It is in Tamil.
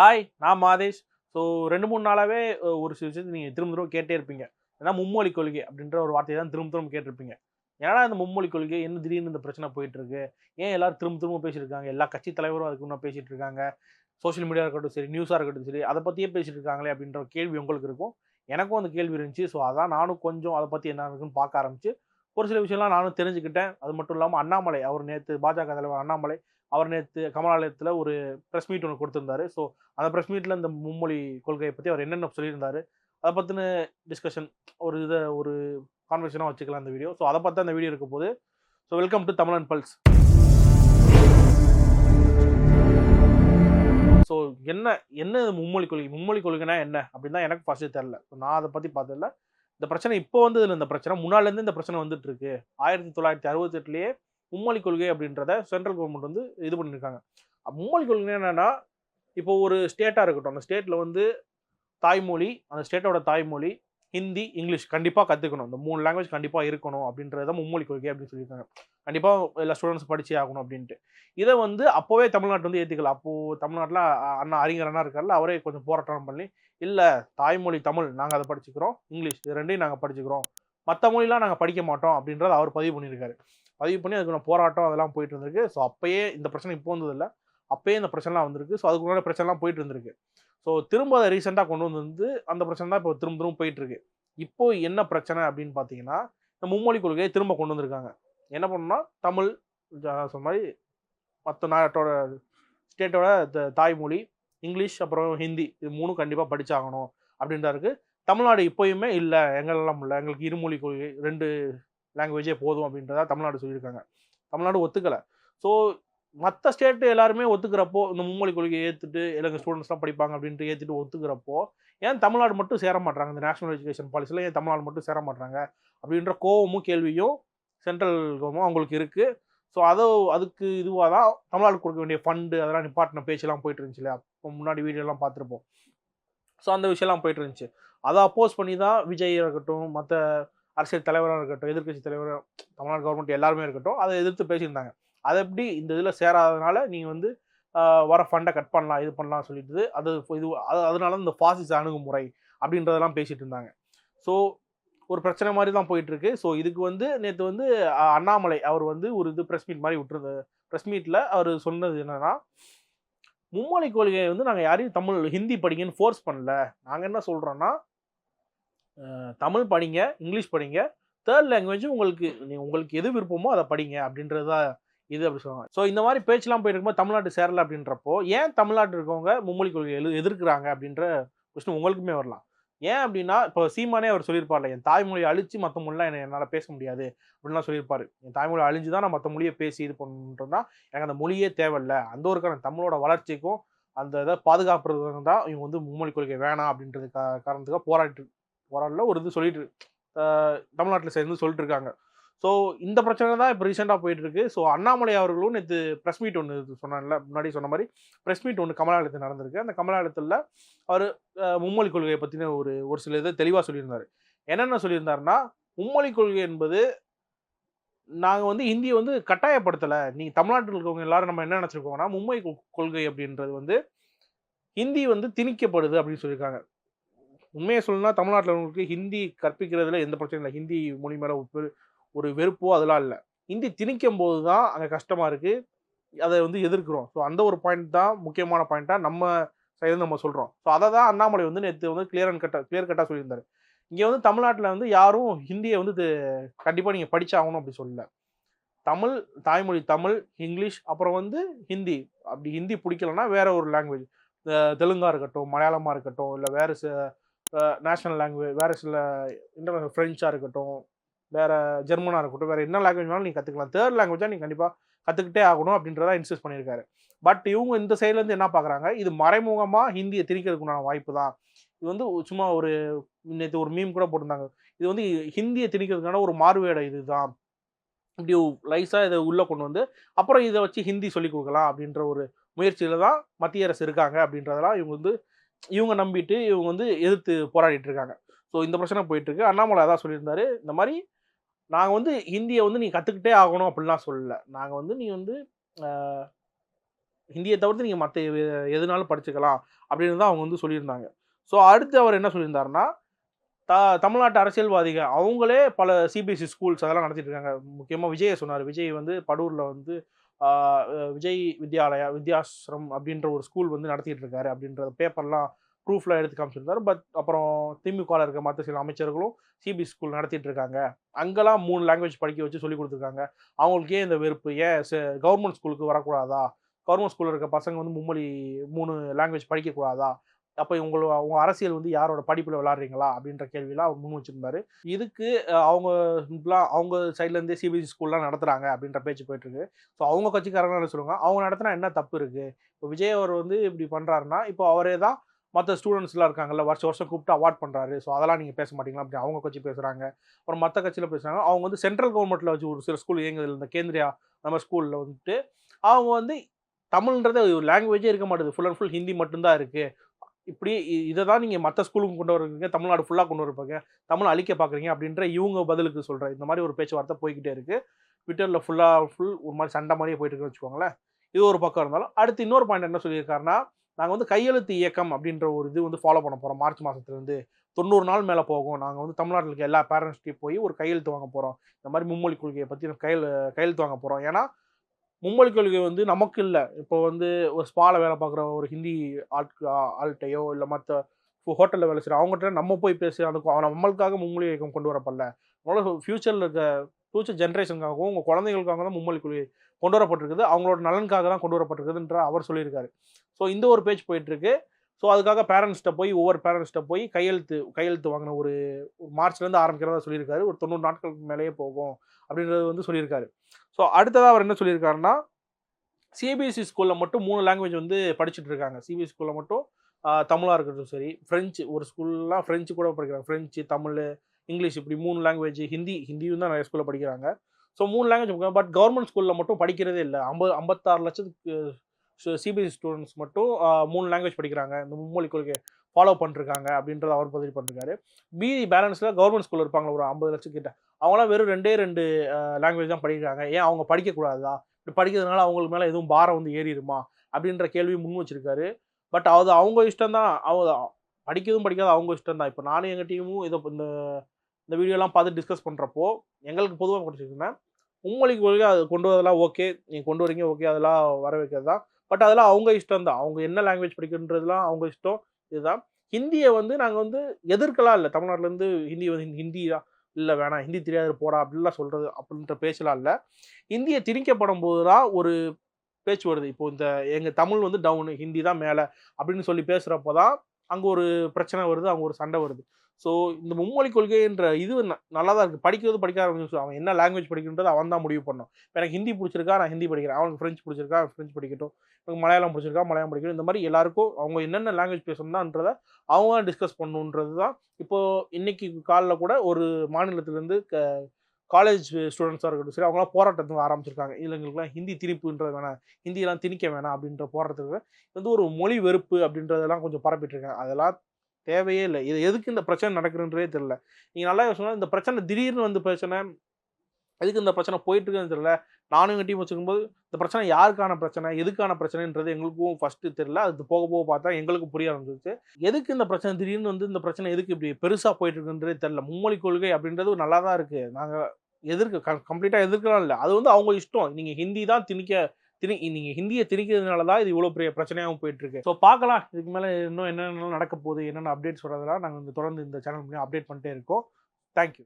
ஹாய் நான் மாதேஷ். ஸோ ரெண்டு மூணு நாளாகவே ஒரு சில விஷயத்தை நீங்கள் திரும்ப திரும்ப கேட்டே இருப்பீங்க. ஏன்னா மும்மொழி கொள்கை அப்படின்ற ஒரு வார்த்தையை தான் திரும்ப திரும்ப கேட்டிருப்பீங்க. ஏன்னா இந்த மும்மொழி கொள்கை? என்ன திடீர்னு இந்த பிரச்சனை போயிட்டுருக்கு? ஏன் எல்லாரும் திரும்ப திரும்ப பேசியிருக்காங்க எல்லா கட்சி தலைவரும் அதுக்கு முன்னே பேசிகிட்டு இருக்காங்க சோஷியல் மீடியா இருக்கட்டும் சரி நியூஸாக இருக்கட்டும் சரி அதை பற்றியே பேசிட்டு இருக்காங்களே அப்படின்ற கேள்வி உங்களுக்கு இருக்கும். எனக்கும் அந்த கேள்வி இருந்துச்சு. ஸோ அதான் நானும் கொஞ்சம் அதை பற்றி என்ன இருக்குன்னு பார்க்க ஆரம்பிச்சு ஒரு சில விஷயம்லாம் நானும் தெரிஞ்சுக்கிட்டேன். அது மட்டும் இல்லாமல் அண்ணாமலை அவர் நேற்று பாஜக தலைவர் அண்ணாமலை அவர் நேற்று கமலாலயத்தில் ஒரு ப்ரெஸ் மீட் ஒன்று கொடுத்துருந்தாரு. ஸோ அந்த ப்ரெஸ் மீட்டில் இந்த மும்மொழி கொள்கையை பற்றி அவர் என்னென்ன சொல்லியிருந்தாரு அதை பற்றின டிஸ்கஷன் ஒரு இதை ஒரு கான்வர்சேஷனாக வச்சுக்கலாம் அந்த வீடியோ ஸோ அதை பற்றி அந்த வீடியோ இருக்க போது so welcome to Tamilan pulse so என்ன என்ன இது மும்மொழி கொள்கை? மும்மொழி கொள்கைனா என்ன? அப்படின்னு தான் எனக்கு ஃபஸ்ட்டு தெரில ஸோ நான் அதை பற்றி பார்த்ததில்ல. இந்த பிரச்சனை இப்போ வந்ததுல இந்த பிரச்சனை. முன்னாலேருந்து இந்த பிரச்சனை வந்துட்டு இருக்கு. ஆயிரத்தி தொள்ளாயிரத்தி அறுபத்தெட்டுலேயே மும்மொழி கொள்கை அப்படின்றத சென்ட்ரல் கவர்மெண்ட் வந்து இது பண்ணியிருக்காங்க மும்மொழி கொள்கை என்னென்னா இப்போ ஒரு ஸ்டேட்டாக இருக்கட்டும் அந்த ஸ்டேட்டில் வந்து தாய்மொழி அந்த ஸ்டேட்டோட தாய்மொழி ஹிந்தி இங்கிலீஷ் கண்டிப்பாக கற்றுக்கணும் இந்த மூணு லாங்குவேஜ் கண்டிப்பாக இருக்கணும் அப்படின்றத மும்மொழி கொள்கை அப்படின்னு சொல்லியிருக்காங்க. கண்டிப்பாக எல்லா ஸ்டூடெண்ட்ஸ் படிச்சே ஆகணும் அப்படின்ட்டு. இதை வந்து அப்போவே தமிழ்நாட்டு வந்து ஏற்றுக்கல அப்போது தமிழ்நாட்டில் அண்ணா அறிஞர் அண்ணா இருக்கார்ல அவரே கொஞ்சம் போராட்டம் பண்ணி இல்லை தாய்மொழி தமிழ் நாங்கள் அதை படிச்சுக்கிறோம் இங்கிலீஷ் இது ரெண்டையும் நாங்கள் படிச்சுக்கிறோம். மற்ற மொழிலாம் நாங்கள் படிக்க மாட்டோம் அப்படின்றத அவர் பதிவு பண்ணியிருக்காரு. பதிவு பண்ணி அதுக்கான போராட்டம் அதெல்லாம் போயிட்டு இருந்திருக்கு. ஸோ அப்பயே இந்த பிரச்சனை இப்போ வந்ததில்ல. அப்பயே இந்த பிரச்சனைலாம் வந்திருக்கு. ஸோ அதுக்கு முன்னாடி பிரச்சனைலாம் போயிட்டு இருந்திருக்கு. ஸோ திரும்ப அதை ரீசெண்டாக கொண்டு வந்து அந்த பிரச்சனை தான் இப்போ திரும்ப திரும்ப போயிட்டு இருக்கு. இப்போ என்ன பிரச்சனை அப்படின்னு பார்த்தீங்கன்னா இந்த மும்மொழி கொள்கையை திரும்ப கொண்டு வந்திருக்காங்க. என்ன பண்ணணும்னா தமிழ் சொன்ன மாதிரி மற்ற நாட்டோட ஸ்டேட்டோட த- தாய்மொழி இங்கிலீஷ் அப்புறம் ஹிந்தி இது மூணும் கண்டிப்பாக படித்தாகணும் படிச்சாகணும் இருக்குது தமிழ்நாடு இப்போயுமே இல்லை. எங்களெல்லாம் இல்லை? எங்களுக்கு இருமொழி கொள்கை ரெண்டு லாங்குவேஜே போதும் அப்படின்றதா தமிழ்நாடு சொல்லியிருக்காங்க. தமிழ்நாடு ஒத்துக்கலை. ஸோ மற்ற ஸ்டேட்டு எல்லாருமே ஒத்துக்கிறப்போ இந்த மும்மொழி கொள்கையை ஏற்றுட்டு எனக்கு ஸ்டூடெண்ட்ஸ்லாம் படிப்பாங்க அப்படின்ட்டு ஏற்றுட்டு ஒத்துக்கிறப்போ ஏன் தமிழ்நாடு மட்டும் சேர மாட்டாங்க இந்த நேஷனல் எஜுகேஷன் பாலிசியில் ஏன் தமிழ்நாடு மட்டும் சேர மாட்டாங்க அப்படின்ற கோவமும் கேள்வியும் சென்ட்ரல் கவர்மெண்ட் அவங்களுக்கு இருக்குது ஸோ அதை அதுக்கு இதுவாக தான் தமிழ்நாடு கொடுக்க வேண்டிய ஃபண்டு அதெல்லாம் நிப்பாட்டின பேச்செல்லாம் போயிட்டு இருந்துச்சு இல்லையா? இப்போ முன்னாடி வீடியோலாம் பார்த்துருப்போம். ஸோ அந்த விஷயம்லாம் போயிட்டு இருந்துச்சு. அதை அப்போஸ் பண்ணி தான் விஜய் இருக்கட்டும் மற்ற அரசியல் தலைவராக இருக்கட்டும் எதிர்க்கட்சி தலைவராக தமிழ்நாடு கவர்மெண்ட் எல்லாருமே இருக்கட்டும் அதை எதிர்த்து பேசியிருந்தாங்க. அதை எப்படி இந்த இதில் சேராதனால நீங்கள் வந்து வர ஃபண்டை கட் பண்ணலாம் இது பண்ணலாம் சொல்லிட்டு அது இது அது அதனால இந்த ஃபாசிஸ் அணுகுமுறை அப்படின்றதெல்லாம் பேசிகிட்டு இருந்தாங்க. ஸோ ஒரு பிரச்சனை மாதிரி தான் போயிட்டுருக்கு ஸோ இதுக்கு வந்து நேற்று வந்து அண்ணாமலை அவர் வந்து ஒரு இது ப்ரெஸ் மீட் மாதிரி விட்டுருந்த ப்ரெஸ் மீட்டில் அவர் சொன்னது என்னன்னா மும்மொழி கொள்கையை வந்து நாங்கள் யாரையும் தமிழ் ஹிந்தி படிங்கன்னு ஃபோர்ஸ் பண்ணல. நாங்கள் என்ன சொல்கிறோன்னா தமிழ் படிங்க இங்கிலீஷ் படிங்க தேர்ட் லாங்குவேஜ் உங்களுக்கு நீங்கள் உங்களுக்கு எது விருப்பமோ அதை படிங்க அப்படின்றது தான் இது அப்படி சொல்லுவாங்க. ஸோ இந்த மாதிரி பேச்செலாம் போயிட்டு இருக்கும்போது தமிழ்நாட்டு சேரல அப்படின்றப்போ ஏன் தமிழ்நாட்டு இருக்கவங்க மும்மொழி கொள்கை எழு எதிர்க்கிறாங்க அப்படின்ற கொஸ்டின் உங்களுக்குமே வரலாம். ஏன் அப்படின்னா இப்போ சீமானே அவர் சொல்லியிருப்பார்ல என் தாய்மொழியை அழிச்சு மற்ற மொழிலாம் என்ன என்னால் பேச முடியாது அப்படின்லாம் சொல்லியிருப்பாரு. என் தாய்மொழி அழிஞ்சு தான் நான் மற்ற மொழியை பேசி இது பண்ணுறதுனா எனக்கு அந்த மொழியே தேவையில்லை. அந்த ஒரு காரணம் தமிழோட வளர்ச்சிக்கும் அந்த இதை பாதுகாப்புறதுக்கு தான் இவங்க வந்து மும்மொழி கொள்கை வேணாம் அப்படின்றது க காரணத்துக்காக போராட்டு ஓரளவு ஒரு இது சொல்லிட்டு தமிழ்நாட்டில் சேர்ந்து சொல்லிட்டு இருக்காங்க ஸோ இந்த பிரச்சனை தான் இப்போ ரீசெண்டாக போயிட்டு இருக்கு ஸோ அண்ணாமலை அவர்களும் நேற்று ப்ரெஸ் மீட் ஒன்று சொன்னாங்கல்ல முன்னாடி சொன்ன மாதிரி ப்ரெஸ் மீட் ஒன்று கமலாலயத்தில் நடந்திருக்கு. அந்த கமலாலயத்தில் அவர் மும்மொழி கொள்கையை பற்றின ஒரு ஒரு சில இதை தெளிவாக சொல்லியிருந்தார். என்னென்ன சொல்லியிருந்தாருன்னா மும்மொழி கொள்கை என்பது நாங்கள் வந்து இந்தியை வந்து கட்டாயப்படுத்தலை. நீங்கள் தமிழ்நாட்டில் இருக்கவங்க எல்லாரும் நம்ம என்ன நினச்சிருக்கோம்னா மும்பை கொள்கை அப்படின்றது வந்து ஹிந்தி வந்து திணிக்கப்படுது அப்படின்னு சொல்லியிருக்காங்க. உண்மையை சொல்லணும்னா தமிழ்நாட்டில் உங்களுக்கு ஹிந்தி கற்பிக்கிறதுல எந்த பிரச்சனையும் இல்லை. ஹிந்தி மொழி மேலே ஒரு வெறுப்போ அதெல்லாம் இல்லை. ஹிந்தி திணிக்கும் போது தான் அங்கே கஷ்டமாக இருக்குது அதை வந்து எதிர்க்கிறோம். ஸோ அந்த ஒரு பாயிண்ட் தான் முக்கியமான பாயிண்ட்டாக நம்ம சைடு நம்ம சொல்கிறோம் ஸோ அதை தான் அண்ணாமலை வந்து நேற்று வந்து கிளியர் அண்ட் கட்டாக கிளியர் கட்டாக சொல்லியிருந்தார். இங்கே வந்து தமிழ்நாட்டில் வந்து யாரும் ஹிந்தியை வந்து கண்டிப்பாக நீங்கள் படிச்சாகணும் அப்படி சொல்லல. தமிழ் தாய்மொழி தமிழ் இங்கிலீஷ் அப்புறம் வந்து ஹிந்தி. அப்படி ஹிந்தி பிடிக்கலன்னா வேற ஒரு லாங்குவேஜ் தெலுங்காக இருக்கட்டும் மலையாளமாக இருக்கட்டும் இல்லை வேறு நேஷனல் லாங்குவேஜ் வேறு சில இன்டர்நேஷனல் ஃப்ரெஞ்சாக இருக்கட்டும் வேறு ஜெர்மனாக இருக்கட்டும் வேறு என்ன லாங்குவேஜ் வேணாலும் நீங்கள் கற்றுக்கலாம் தேர்ட் லாங்குவேஜாக நீங்கள் கண்டிப்பாக கற்றுக்கிட்டே ஆகணும் அப்படின்றத இன்சிஸ்ட் பண்ணியிருக்காரு. பட் இவங்க இந்த சைட்லேருந்து என்ன பார்க்குறாங்க? இது மறைமுகமாக ஹிந்தியை திணிக்கிறதுக்குண்டான வாய்ப்பு தான். இது வந்து சும்மா ஒரு நேற்று ஒரு மீம் கூட போட்டிருந்தாங்க. இது வந்து ஹிந்தியை திணிக்கிறதுக்கான ஒரு மாறுவேட இதுதான். இப்படி லைஸாக இதை உள்ளே கொண்டு வந்து அப்புறம் இதை வச்சு ஹிந்தி சொல்லிக் கொடுக்கலாம் அப்படின்ற ஒரு முயற்சியில் தான் மத்திய அரசு இருக்காங்க அப்படின்றதெல்லாம் இவங்க வந்து இவங்க நம்பிட்டு இவங்க வந்து எதிர்த்து போராடிட்டு இருக்காங்க ஸோ இந்த பிரச்சனை போயிட்டு இருக்கு அண்ணாமலை அதான் சொல்லியிருந்தாரு. இந்த மாதிரி நாங்கள் வந்து ஹிந்தியை வந்து நீ கற்றுக்கிட்டே ஆகணும் அப்படிலாம் சொல்லலை. நாங்கள் வந்து நீ வந்து ஹிந்தியை தவிர்த்து நீங்கள் மற்ற எதுனாலும் படிச்சுக்கலாம் அப்படின்னு தான் அவங்க வந்து சொல்லியிருந்தாங்க. ஸோ அடுத்து அவர் என்ன சொல்லியிருந்தாருன்னா த தமிழ்நாட்டு அரசியல்வாதிகள் அவங்களே பல சிபிஎஸ்சி ஸ்கூல்ஸ் அதெல்லாம் நடத்திட்டு இருக்காங்க முக்கியமாக விஜயை சொன்னார். விஜய் வந்து படூரில் வந்து விஜய் வித்யாலயா வித்யாஸ்ரம் அப்படின்ற ஒரு ஸ்கூல் வந்து நடத்திட்டு இருக்காரு அப்படின்ற பேப்பர்லாம் ப்ரூஃப்லாம் எடுத்து காமிச்சிருந்தாரு. பட் அப்புறம் திமுகவில் இருக்க மற்ற சில அமைச்சர்களும் சிபிஎஸ் ஸ்கூல் நடத்திட்டு இருக்காங்க. அங்கெல்லாம் மூணு லாங்குவேஜ் படிக்க வச்சு சொல்லி கொடுத்துருக்காங்க. அவங்களுக்கு ஏன் இந்த வெறுப்பு? ஏன் கவர்மெண்ட் ஸ்கூலுக்கு வரக்கூடாதா? கவர்மெண்ட் ஸ்கூலில் இருக்க பசங்க வந்து மும்மொழி மூணு லாங்குவேஜ் படிக்கக்கூடாதா அப்போ உங்கள அவங்க அரசியல் வந்து யாரோட படிப்பில் விளாட்றீங்களா? அப்படின்ற கேள்வியெல்லாம் அவர் முன் வச்சுருந்தாரு. இதுக்கு அவங்க சிம்பிளாக அவங்க சைட்லேருந்தே சிபிஎஸ்சி ஸ்கூல்லாம் நடத்துகிறாங்க அப்படின்ற பேச்சு போயிட்டுருக்கு. ஸோ அவங்க கட்சிக்காரங்க என்ன சொல்லுவாங்க? அவங்க நடத்தினா என்ன தப்பு இருக்குது இப்போ விஜய் அவர் வந்து இப்படி பண்ணுறாருன்னா இப்போ அவரே தான் மற்ற ஸ்டூடெண்ட்ஸ்லாம் இருக்காங்கல்ல வருஷம் வருஷம் கூப்பிட்டு அவார்ட் பண்ணுறாரு ஸோ அதெல்லாம் நீங்கள் பேச மாட்டீங்களா? அப்படி அவங்க கட்சி பேசுகிறாங்க அப்புறம் மற்ற கட்சியில் பேசுகிறாங்க அவங்க வந்து சென்ட்ரல் கவர்மெண்ட்டில் வச்சு ஒரு சில ஸ்கூல் இயங்குது இந்த கேந்திரியா நம்ம ஸ்கூலில் வந்துட்டு அவங்க வந்து தமிழ்ன்றது லாங்குவேஜே இருக்க மாட்டேது. ஃபுல் அண்ட் ஃபுல் ஹிந்தி மட்டும்தான் இருக்குது இப்படி இதை தான் நீங்கள் மற்ற ஸ்கூலுக்கு கொண்டு வருவீங்க தமிழ்நாடு ஃபுல்லாக கொண்டு வரப்பாங்க தமிழ் அழிக்க பார்க்குறீங்க அப்படின்ற இவங்க பதிலுக்கு சொல்கிறேன் இந்த மாதிரி ஒரு பேச்சுவார்த்தை போய்கிட்டே இருக்குது ட்விட்டரில் ஃபுல்லாக ஃபுல் ஒரு மாதிரி சண்டை மாதிரியே போயிட்டு இருக்குன்னு வச்சுக்கோங்களேன். இது ஒரு பக்கம் இருந்தாலும் அடுத்து இன்னொரு பாயிண்ட் என்ன சொல்லியிருக்காருன்னா நாங்கள் வந்து கையெழுத்து இயக்கம் அப்படின்ற ஒரு இது வந்து ஃபாலோ பண்ண போகிறோம் மார்ச் மாதத்துலேருந்து தொண்ணூறு நாள் மேலே போகும். நாங்கள் வந்து தமிழ்நாட்டில் இருக்க எல்லா பேரண்ட்ஸ்கிட்டையும் போய் ஒரு கையெழுத்து வாங்க போகிறோம் இந்த மாதிரி மும்மொழி கொள்கையை பற்றி கையில் கையெழுத்து வாங்க போகிறோம் ஏன்னா மும்மொழி கொள்கை வந்து நமக்கு இல்லை. இப்போ வந்து ஒரு ஸ்பால வேலை பார்க்குற ஒரு ஹிந்தி ஆட்கு ஆள்கிட்டையோ இல்லை மற்ற ஹோட்டலில் வேலை செய்கிற அவங்ககிட்ட நம்ம போய் பேசி அந்த கொ- நம்மளுக்காக மும்மொழி இயக்கம் கொண்டு வரப்படல. அதனால ஃப்யூச்சரில் இருக்க ஃப்யூச்சர் ஜென்ரேஷனுக்காகவும் உங்கள் குழந்தைகளுக்காக தான் மும்மொழி கொள்கை கொண்டு வரப்பட்டிருக்குது. அவங்களோட நலனுக்காக தான் கொண்டு வரப்பட்டிருக்குதுன்ற அவர் சொல்லியிருக்காரு. ஸோ இந்த ஒரு பேச்சு போயிட்டுருக்கு ஸோ அதுக்காக பேரண்ட்ஸ்கிட்ட போய் ஒவ்வொரு பேரண்ட்ஸ்கிட்ட போய் கையெழுத்து கையெழுத்து வாங்கின ஒரு மார்ச்லேருந்து ஆரம்பிக்கிறதா சொல்லியிருக்காரு. ஒரு தொண்ணூறு நாட்களுக்கு மேலேயே போகும் அப்படின்றது வந்து சொல்லியிருக்காரு. ஸோ அடுத்ததாக அவர் என்ன சொல்லியிருக்காருன்னா சிபிஎஸ்சி ஸ்கூலில் மட்டும் மூணு லாங்குவேஜ் வந்து படிச்சுட்டு இருக்காங்க. சிபிஎஸ்சி ஸ்கூலில் மட்டும் தமிழாக இருக்கட்டும் சரி ஃப்ரெஞ்சு ஒரு ஸ்கூல்லாம் ஃப்ரெஞ்சு கூட படிக்கிறாங்க. ஃப்ரெஞ்சு தமிழ் இங்கிலீஷ் இப்படி மூணு லாங்குவேஜ் ஹிந்தி ஹிந்தியும் தான் நிறைய ஸ்கூலில் படிக்கிறாங்க. ஸோ மூணு லாங்குவேஜ் பட் கவர்மெண்ட் ஸ்கூலில் மட்டும் படிக்கிறதே இல்லை. ஐம்பது ஐம்பத்தாறு லட்சத்துக்கு சிபிஎஸ்சி ஸ்டூடெண்ட்ஸ் மட்டும் மூணு லாங்குவேஜ் படிக்கிறாங்க. இந்த மும்மொழி கொள்கை ஃபாலோ பண்ணிருக்காங்க அப்படின்றத அவர் பதிவு பண்ணிருக்காரு. மீதி பேலன்ஸில் கவர்மெண்ட் ஸ்கூல் இருப்பாங்க ஒரு ஐம்பது லட்சம் கிட்ட. அவங்களாம் வெறும் ரெண்டே ரெண்டு லாங்குவேஜ் தான் படிக்கிறாங்க. ஏன் அவங்க படிக்கக்கூடாதா இப்படி படிக்கிறதுனால அவங்களுக்கு மேலே எதுவும் பாரம் வந்து ஏறிடுமா? அப்படின்ற கேள்வி முன் வச்சிருக்காரு. பட் அது அவங்க இஷ்டம் தான். அவங்க படிக்கிறதும் படிக்காத அவங்க இஷ்டம் தான். இப்போ நானும் எங்கள் டீமும் இதை இந்த இந்த வீடியோலாம் பார்த்து டிஸ்கஸ் பண்ணுறப்போ எங்களுக்கு பொதுவாக பிடிச்சிருக்குன்னா மும்மொழி கொள்கை அது கொண்டு வரதெல்லாம் ஓகே நீங்கள் கொண்டு வரீங்க ஓகே அதெல்லாம் வர வைக்கிறது தான். பட் அதெல்லாம் அவங்க இஷ்டம் தான் அவங்க என்ன லாங்குவேஜ் படிக்கணுன்றதுலாம் அவங்க இஷ்டம். இதுதான். ஹிந்தியை வந்து நாங்கள் வந்து எதிர்க்கலாம் இல்லை. தமிழ்நாட்டிலேருந்து ஹிந்தி வந்து ஹிந்தி தான். இல்லை வேணாம். ஹிந்தி தெரியாது போடா அப்படிலாம் சொல்கிறது அப்படின்ற பேச்சலாம் இல்லை. இந்தியை திணிக்கப்படும் போது தான் ஒரு பேச்சு வருது. இப்போ இந்த எங்கள் தமிழ் வந்து டவுனு ஹிந்தி தான் மேலே அப்படின்னு சொல்லி பேசுகிறப்போ தான் அங்கே ஒரு பிரச்சனை வருது. அங்கே ஒரு சண்டை வருது. ஸோ இந்த மும்மொழி கொள்கைன்ற இது ந- நல்லா தான் இருக்குது படிக்கிறது படிக்காத அவன் என்ன லாங்குவேஜ் படிக்கணுன்றது அவன் தான் முடிவு பண்ணணும். இப்போ எனக்கு ஹிந்தி பிடிச்சிருக்கா? நான் ஹிந்தி படிக்கிறேன். அவனுக்கு ஃப்ரெஞ்சு பிடிச்சிருக்கா? அவன் ஃப்ரெஞ்சு படிக்கட்டும். எனக்கு மலையாளம் பிடிச்சிருக்கா? மலையாளம் படிக்கணும் இந்த மாதிரி எல்லாருக்கும் அவங்க என்னென்ன லாங்குவேஜ் பேசணும்னான்றதை அவங்க டிஸ்கஸ் பண்ணணுன்றது தான் இப்போது இன்றைக்கி காலில் கூட ஒரு மாநிலத்திலேருந்து க காலேஜ் ஸ்டூடெண்ட்ஸாக இருக்கட்டும் சரி அவங்களாம் போராட்டத்துக்கு ஆரம்பிச்சிருக்காங்க. இல்லை எங்களுக்குலாம் ஹிந்தி திணிப்புன்றது வேணாம். ஹிந்தியெல்லாம் திணிக்க வேணாம் அப்படின்ற போராட்டத்துக்கு வந்து ஒரு மொழி வெறுப்பு அப்படின்றதெல்லாம் கொஞ்சம் பரப்பிட்டு இருக்காங்க. அதெல்லாம் தேவையே இல்லை. இது எதுக்கு இந்த பிரச்சனை நடக்குதுன்றதே தெரியல. நீங்கள் நல்லா சொன்னால் இந்த பிரச்சனை திடீர்னு வந்து பிரச்சனை எதுக்கு இந்த பிரச்சனை போயிட்டு இருக்குன்னு தெரியல. நானும் எங்கள் டீம் வச்சுக்கும்போது இந்த பிரச்சனை யாருக்கான பிரச்சனை எதுக்கான பிரச்சனைன்றது எங்களுக்கும் ஃபஸ்ட்டு தெரியல. அது போக போக பார்த்தா எங்களுக்கு புரிய ஆரம்பிச்சிருச்சு. எதுக்கு இந்த பிரச்சனை திடீர்னு வந்து இந்த பிரச்சனை எதுக்கு இப்படி பெருசாக போயிட்டு இருக்குன்றதே தெரியல. மும்மொழி கொள்கை அப்படின்றது நல்லா தான் இருக்குது நாங்கள் எதிர்க்க கம்ப்ளீட்டாக எதிர்க்கலாம் இல்லை. அது வந்து அவங்க இஷ்டம். நீங்கள் ஹிந்தி தான் திணிக்க திணி நீங்கள் ஹிந்தியை திணிக்கிறதுனால தான் இது இவ்வளோ பெரிய பிரச்சனையாகவும் போயிட்டுருக்கு. ஸோ பார்க்கலாம். இதுக்கு மேலே இன்னும் என்னென்ன நடக்க போகுது என்னென்ன அப்டேட்ஸ் வரதெல்லாம் நாங்கள் தொடர்ந்து இந்த சேனல் மூலியம் அப்டேட் பண்ணிட்டே இருக்கோம். தேங்க்யூ